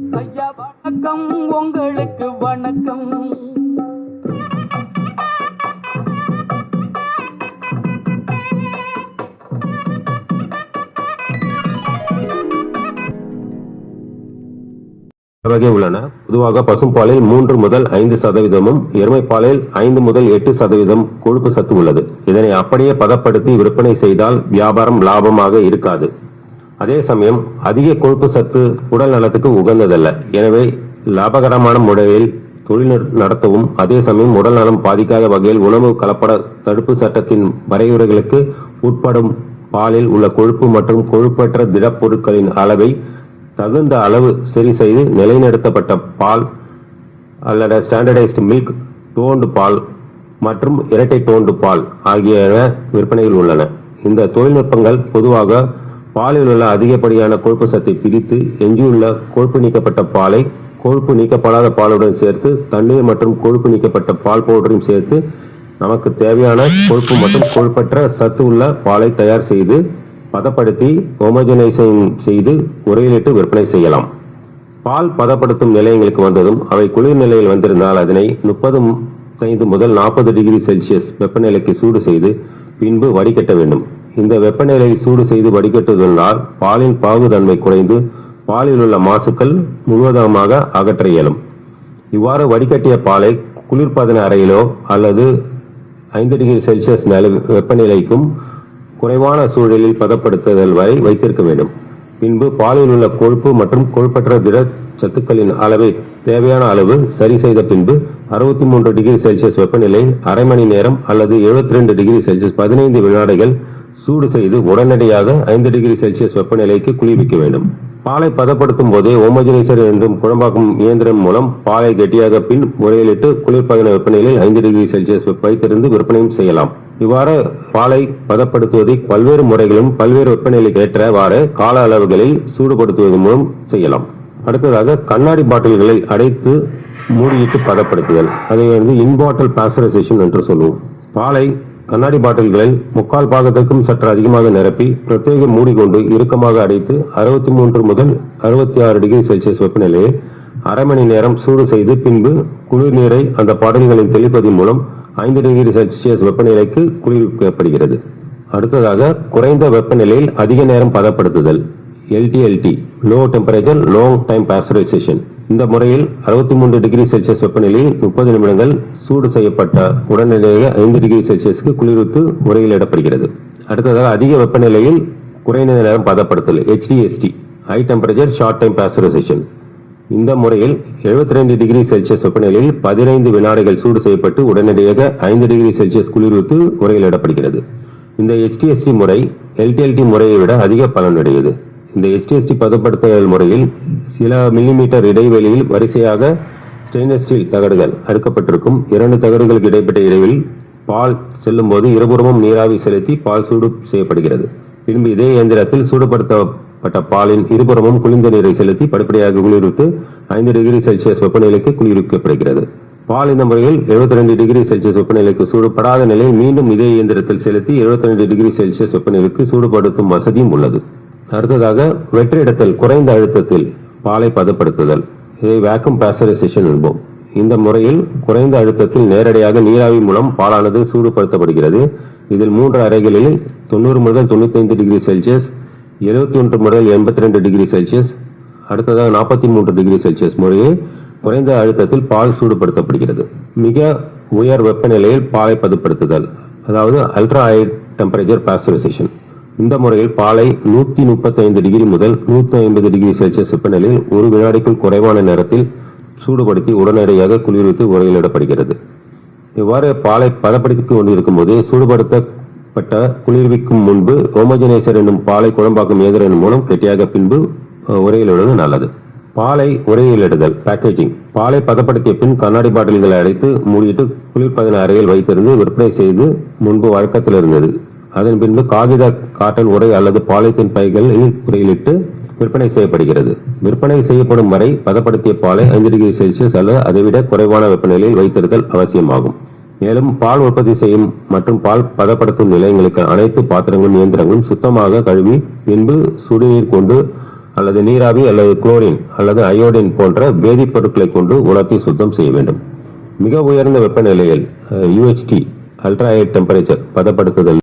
ஐயா வணக்கம். உங்களுக்கு வணக்கம். வகை உள்ளன. பொதுவாக பசும்பாலில் மூன்று முதல் ஐந்து சதவீதமும் எருமைப்பாலில் ஐந்து முதல் எட்டு சதவீதம் கொழுப்பு சத்து உள்ளது. இதனை அப்படியே பதப்படுத்தி விற்பனை செய்தால் வியாபாரம் லாபமாக இருக்காது. அதே சமயம் அதிக கொழுப்பு சத்து உடல் நலத்துக்கு உகந்ததல்ல. எனவே லாபகரமான முறையில் தொழில் நடத்தவும் அதே சமயம் உடல் நலம் பாதிக்காத வகையில் உணவு கலப்பட தடுப்பு சட்டத்தின் வரையறைகளுக்கு உட்படும் பாலில் உள்ள கொழுப்பு மற்றும் கொழுப்பற்ற திடப்பொருட்களின் அளவை தகுந்த அளவு சரி செய்து நிலைநிறுத்தப்பட்ட பால் அல்லது ஸ்டாண்டர்டைஸ்டு மில்க் டோன்டு பால் மற்றும் இரட்டை டோன்டு பால் ஆகியன விற்பனையில் உள்ளன. இந்த தொழில்நுட்பங்கள் பொதுவாக பாலில் உள்ள அதிகப்படியான கொழுப்பு சத்தை பிரித்து எஞ்சியுள்ள கொழுப்பு நீக்கப்பட்ட பாலை கொழுப்பு நீக்கப்படாத பாலுடன் சேர்த்து தண்ணீர் மற்றும் கொழுப்பு நீக்கப்பட்ட பால் பவுடரையும் சேர்த்து நமக்கு தேவையான கொழுப்பு மற்றும் கொழுப்பற்ற சத்து உள்ள பாலை தயார் செய்து பதப்படுத்தி ஹோமோஜனைசேஷன் செய்து உரையிலிட்டு விற்பனை செய்யலாம். பால் பதப்படுத்தும் நிலையங்களுக்கு வந்ததும் அவை குளிர் நிலையில் வந்திருந்தால் அதனை முப்பது ஐந்து முதல் நாற்பது டிகிரி செல்சியஸ் வெப்பநிலைக்கு சூடு செய்து பின்பு வடிகட்ட வேண்டும். இந்த வெப்பநிலை சூடு செய்து வடிகட்டுவதனால் பாலின் பாகுதன்மை குறைந்து பாலில் உள்ள மாசுக்கள் முழுவதமாக அகற்ற இயலும். இவ்வாறு வடிகட்டிய பாலை குளிர்பதன அறையிலோ அல்லது ஐந்து டிகிரி செல்சியஸ் நிலை வெப்பநிலைக்கும் குறைவான சூழலில் பதப்படுத்துதல் வரை வைத்திருக்க வேண்டும். பின்பு பாலில் உள்ள கொழுப்பு மற்றும் கொழுப்பற்ற திட சத்துக்களின் அளவை தேவையான அளவு சரி செய்த பின்பு அறுபத்தி மூன்று டிகிரி செல்சியஸ் வெப்பநிலை அரை மணி நேரம் அல்லது 72 ரெண்டு டிகிரி செல்சியஸ் பதினைந்து வினாடிகள் சூடு செய்து உடனடியாக ஐந்து டிகிரி செல்சியஸ் வெப்பநிலைக்கு குளிர்விக்க வேண்டும். பாலை பதப்படுத்தும் போதே ஓமோஜனைசர் என்றும் குழம்பாக்கும் இயந்திரம் மூலம் பாலை கெட்டியாக பின் முறையிலிட்டு குளிர்பதன வெப்பநிலையில் ஐந்து டிகிரி செல்சியஸ் வைத்திருந்து விற்பனையும் செய்யலாம். இவ்வாறு பாலை பதப்படுத்துவதை பல்வேறு முறைகளும் பல்வேறு வெப்பநிலைக்கு ஏற்றவாறு கால அளவுகளில் சூடுபடுத்துவதன் மூலம் செய்யலாம். அடுத்ததாக கண்ணாடி பாட்டில்களை அடைத்து மூடியிட்டு பதப்படுத்துதல். அதை வந்து இன்பாட்டில் பாஸ்டரைசேஷன் என்று சொல்லுவோம். பாலை கண்ணாடி பாட்டில்களில் முக்கால் பாகத்திற்கும் சற்று அதிகமாக நிரப்பி பிரத்யேக மூடிக்கொண்டு இறுக்கமாக அடைத்து அறுபத்தி மூன்று முதல் அறுபத்தி ஆறு டிகிரி செல்சியஸ் வெப்பநிலையை அரை மணி நேரம் சூடு செய்து பின்பு குளிர் நீரை அந்த பாட்டில்களில் தெளிப்பதன் மூலம் ஐந்து டிகிரி செல்சியஸ் வெப்பநிலைக்கு குளிர்விக்கப்படுகிறது. அடுத்ததாக குறைந்த வெப்பநிலையில் அதிக நேரம் பதப்படுத்துதல். L T L T low temperature long time pasteurization இந்த முறையில் 63 மூன்று டிகிரி செல்சியஸ் வெப்பநிலையில் முப்பது நிமிடங்கள் சூடு செய்யப்பட்ட உடனடியாக ஐந்து டிகிரி செல்சியஸ்க்கு குளிர்வித்து உரையிலிடப்படுகிறது அடுத்ததாக அதிக வெப்பநிலையில் குறைந்த நேரம் பதப்படுத்தல் H T S T high temperature short time pasteurization இந்த முறையில் 72 டிகிரி செல்சியஸ் வெப்பநிலையில் பதினைந்து வினாடிகள் சூடு செய்யப்பட்டு உடனடியாக ஐந்து டிகிரி செல்சியஸ் குளிர்வித்து உரையிலிடப்படுகிறது இந்த ஹெச்டிஎஸ்டி முறை எல்டிஎல்டி முறையை விட அதிக பலனுடையது. இந்த எச்டிஎஸ்டி பதப்படுத்துதல் முறையில் சில மில்லிமீட்டர் இடைவெளியில் வரிசையாக ஸ்டெயின்லெஸ் ஸ்டீல் தகடுகள் அறுக்கப்பட்டிருக்கும். இரண்டு தகடுகளுக்கு இடைப்பட்ட இடைவெளியில் பால் செல்லும் போது இருபுறமும் நீராவி செலுத்தி பால் சூடு செய்யப்படுகிறது. பின்பு இதே இயந்திரத்தில் சூடுபடுத்தப்பட்ட பாலின் இருபுறமும் குளிர்ந்த நீரை செலுத்தி படிப்படியாக குளிர்வித்து ஐந்து டிகிரி செல்சியஸ் வெப்பநிலைக்கு குளிர்விக்கப்படுகிறது. பால் இந்த முறையில் 72 டிகிரி செல்சியஸ் வெப்பநிலைக்கு சூடுபடாத நிலையில் மீண்டும் இதே இயந்திரத்தில் செலுத்தி 72 டிகிரி செல்சியஸ் வெப்பநிலைக்கு சூடுபடுத்தும் வசதியும் உள்ளது. அடுத்ததாக வெற்றிடத்தில் குறைந்த அழுத்தத்தில் பாலை பதப்படுத்துதல். இதை வேக்கம் பாஸ்டரைசேஷன் என்போம். இந்த முறையில் குறைந்த அழுத்தத்தில் நேரடியாக நீராவி மூலம் பாலானது சூடுபடுத்தப்படுகிறது. இதில் மூன்று அறைகளில் தொண்ணூறு முதல் 95 டிகிரி செல்சியஸ் 71 முதல் 82 டிகிரி செல்சியஸ் அடுத்ததாக 43 மூன்று டிகிரி செல்சியஸ் முறையே குறைந்த அழுத்தத்தில் பால் சூடுபடுத்தப்படுகிறது. மிக உயர் வெப்பநிலையில் பாலை பதப்படுத்துதல் அதாவது அல்ட்ரா ஹை டெம்பரேச்சர் பாஸ்டரைசேஷன் இந்த முறையில் பாலை நூத்தி முப்பத்தைந்து டிகிரி முதல் நூத்தி ஐம்பது டிகிரி செல்சியஸ் வெப்பநிலையில் ஒரு வினாடிக்குள் குறைவான நேரத்தில் சூடுபடுத்தி உடனடியாக குளிர்வித்து உரையிலிடப்படுகிறது இவ்வாறு பாலை பதப்படுத்திக் கொண்டிருக்கும் போது சூடுபடுத்தப்பட்ட குளிர்விக்கும் முன்பு ஹோமோஜனைசர் என்னும் பாலை குழம்பாக்கும் இயந்திரம் மூலம் கெட்டியாக பின்பு உரையிலிடுவது நல்லது. பாலை உரையிலிடுதல் பேக்கேஜிங் பாலை பதப்படுத்திய பின் கண்ணாடி பாட்டில்களை அடைத்து மூடிட்டு குளிர்பதன அறையில் வைத்திருந்து விற்பனை செய்து முன்பு வழக்கத்தில் இருந்தது அதன் பின்பு காகித காட்டன் உரை அல்லது பாலித்தீன் பைகளில் குறையிலிட்டு விற்பனை செய்யப்படுகிறது. விற்பனை செய்யப்படும் வரை பதப்படுத்திய பாலை ஐந்து டிகிரி செல்சியஸ் அல்லது அதைவிட குறைவான வெப்பநிலையில் வைத்திருத்தல் அவசியமாகும். மேலும் பால் உற்பத்தி செய்யும் மற்றும் பால் பதப்படுத்தும் நிலையங்களுக்கு அனைத்து பாத்திரங்களும் இயந்திரங்களும் சுத்தமாக கழுவி பின்பு சுடுநீர் கொண்டு அல்லது நீராவி அல்லது குளோரின் அல்லது அயோடின் போன்ற வேதிப்பொருட்களை கொண்டு உலர்த்தி சுத்தம் செய்ய வேண்டும். மிக உயர்ந்த வெப்பநிலையில் யூஹெச்டி அல்ட்ரா டெம்பரேச்சர் பதப்படுத்துதல்